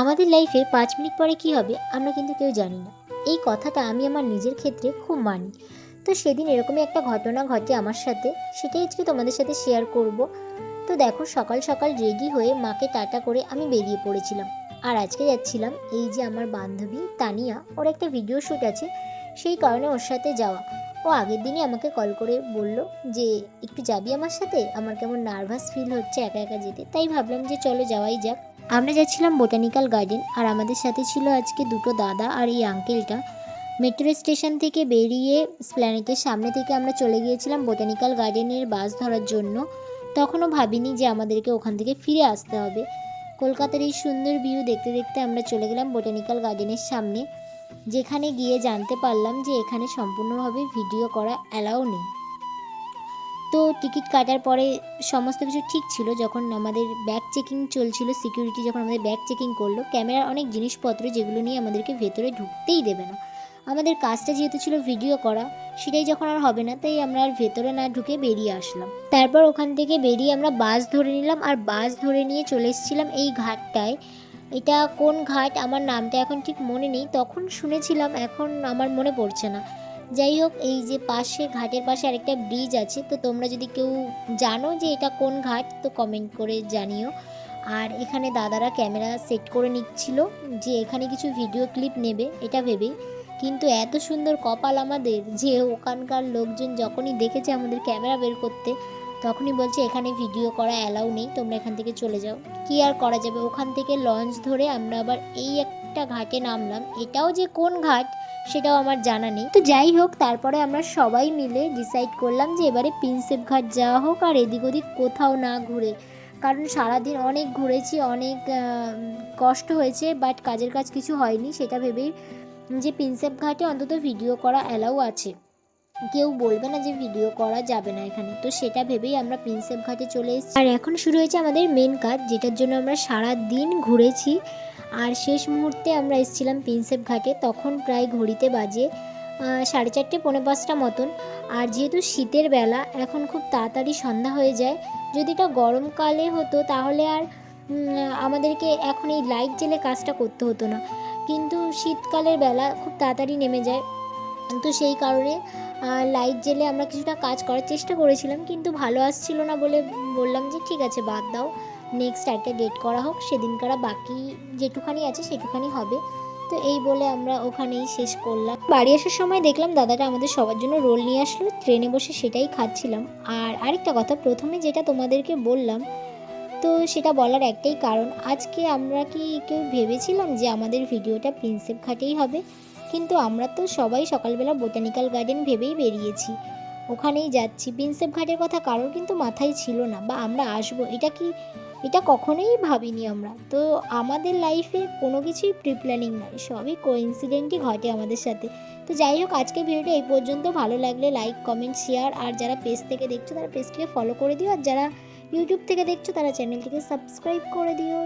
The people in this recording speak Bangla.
আমাদের লাইফে পাঁচ মিনিট পরে কি হবে, আমরা কিন্তু কেউ জানি না। এই কথাটা আমি আমার নিজের ক্ষেত্রে খুব মানি। তো সেদিন এরকমই একটা ঘটনা ঘটে আমার সাথে, সেটাই আজকে তোমাদের সাথে শেয়ার করব। তো দেখো, সকাল সকাল রেডি হয়ে মাকে টাটা করে আমি বেরিয়ে পড়েছিলাম। আর আজকে যাচ্ছিলাম এই যে আমার বান্ধবী তানিয়া, ওর একটা ভিডিও শ্যুট আছে, সেই কারণে ওর সাথে যাওয়া। ও আগের দিনই আমাকে কল করে বলল যে, একটু যাবি আমার সাথে? আমার কেমন নার্ভাস ফিল হচ্ছে একা একা যেতে। তাই ভাবলাম যে, চলো যাওয়াই যাক। আমরা যাচ্ছিলাম বোটানিক্যাল গার্ডেন, আর আমাদের সাথে ছিল আজকে দুটো দাদা আর এই আঙ্কেলটা। মেট্রো স্টেশন থেকে বেরিয়ে স্প্ল্যানেটের সামনে থেকে আমরা চলে গিয়েছিলাম বোটানিক্যাল গার্ডেনের বাস ধরার জন্য। তখনও ভাবিনি যে আমাদেরকে ওখান থেকে ফিরে আসতে হবে। কলকাতার এই সুন্দর ভিউ দেখতে দেখতে আমরা চলে গেলাম বোটানিক্যাল গার্ডেনের সামনে, যেখানে গিয়ে জানতে পারলাম যে এখানে সম্পূর্ণভাবে ভিডিও করা অ্যালাউ নেই। তো টিকিট কাটার পরে সমস্ত কিছু ঠিক ছিল যখন আমাদের ব্যাগ চেকিং চলছিল সিকিউরিটি যখন আমাদের ব্যাগ চেকিং করল, ক্যামেরার অনেক জিনিসপত্র যেগুলো নিয়ে আমাদেরকে ভেতরে ঢুকতেই দেবে না। আমাদের কাজটা যেহেতু ছিল ভিডিও করা, সেটাই যখন আর হবে না, তাই আমরা আর ভেতরে না ঢুকে বেরিয়ে আসলাম। তারপর ওখান থেকে বেরিয়ে আমরা বাস ধরে নিলাম আর বাস ধরে নিয়ে চলে এসেছিলাম এই ঘাটটায়। এটা কোন ঘাট? আমার নামটা এখন ঠিক মনে নেই। তখন শুনেছিলাম, এখন আমার মনে পড়ছে না। যাই হোক, এই যে পাশে, ঘাটের পাশে আরেকটা ব্রিজ আছে, তো তোমরা যদি কেউ জানো যে এটা কোন ঘাট, তো কমেন্ট করে জানিও। আর এখানে দাদারা ক্যামেরা সেট করে নিচ্ছিল যে এখানে কিছু ভিডিও ক্লিপ নেবে, এটা ভেবেই। কিন্তু এত সুন্দর কপাল আমাদের যে ওখানকার লোকজন যখনই দেখেছে আমাদের ক্যামেরা বের করতে তখনই বলছে, এখানে ভিডিও করা অ্যালাউ নেই, তোমরা এখান থেকে চলে যাও। কি আর করা যাবে? ওখান থেকে লঞ্চ ধরে আমরা আবার এই একটা ঘাটে নামলাম। এটাও যে কোন ঘাট, সেটাও আমার জানা নেই। তো যাই হোক, তারপরে আমরা সবাই মিলে ডিসাইড করলাম যে এবারে প্রিন্সেপ ঘাট যাওয়া হোক আর এদিক ওদিক কোথাও না ঘুরে। কারণ সারাদিন অনেক ঘুরেছি, অনেক কষ্ট হয়েছে বাট কাজের কাজ কিছু হয়নি, সেটা ভেবেই যে প্রিন্সেপ ঘাটে অন্তত ভিডিও করা অ্যালাউ আছে। কেউ বলবে না যে ভিডিও করা যাবে না এখানে। তো সেটা ভেবেই আমরা প্রিন্সেপ ঘাটে চলে এসেছি। আর এখন শুরু হয়েছে আমাদের মেন কাজ, যেটার জন্য আমরা সারা দিন ঘুরেছি। আর শেষ মুহূর্তে আমরা এসেছিলাম প্রিন্সেপ ঘাটে, তখন প্রায় ঘড়িতে বাজে সাড়ে চারটে, পৌনে পাঁচটা মতন। আর যেহেতু শীতের বেলা, এখন খুব তাড়াতাড়ি সন্ধ্যা হয়ে যায়। যদি এটা গরমকালে হতো, তাহলে আর আমাদেরকে এখন এই লাইট জেলে কাজটা করতে হতো না। কিন্তু শীতকালের বেলা খুব তাড়াতাড়ি নেমে যায়। তো সেই কারণে লাইট জেলে আমরা কিছুটা কাজ করার চেষ্টা করেছিলাম, কিন্তু ভালো আসছিল না বলে বললাম যে ঠিক আছে, বাদ দাও। নেক্সট একটা ডেট করা হোক, সেদিনকার বাকি যেটুখানি আছে সেটুখানি হবে। তো এই বলে আমরা ওখানেই শেষ করলাম। বাড়ি আসার সময় দেখলাম দাদাটা আমাদের সবার জন্য রোল নিয়ে আসলো ট্রেনে বসে সেটাই খাচ্ছিলাম। আর আরেকটা কথা, প্রথমে যেটা তোমাদেরকে বললাম, তো সেটা বলার একটাই কারণ, আজকে আমরা কি কেউ ভেবেছিলাম যে আমাদের ভিডিওটা প্রিন্সেপ ঘাটেই হবে? কিন্তু আমরা তো সবাই সকালবেলা বোটানিক্যাল গার্ডেন ভেবেই বেরিয়েছি। ওখানেই যাচ্ছি। প্রিন্সেপ ঘাটের কথা কারোর কিন্তু মাথায় ছিল না। বা আমরা আসব, এটা কি, এটা কখনোই ভাবিনি আমরা। তো আমাদের লাইফে কোনো কিছুই প্রি প্ল্যানিং নয় সবই কোইন্সিডেন্টই ঘটে আমাদের সাথে। তো যাই হোক আজকে ভিডিওটা এই পর্যন্ত। ভালো লাগলে লাইক, কমেন্ট, শেয়ার। আর যারা পেজ থেকে দেখছ, তারা পেজটিকে ফলো করে দিও। আর যারা ইউটিউব থেকে দেখছ, তারা চ্যানেলটিকে সাবস্ক্রাইব করে দিও।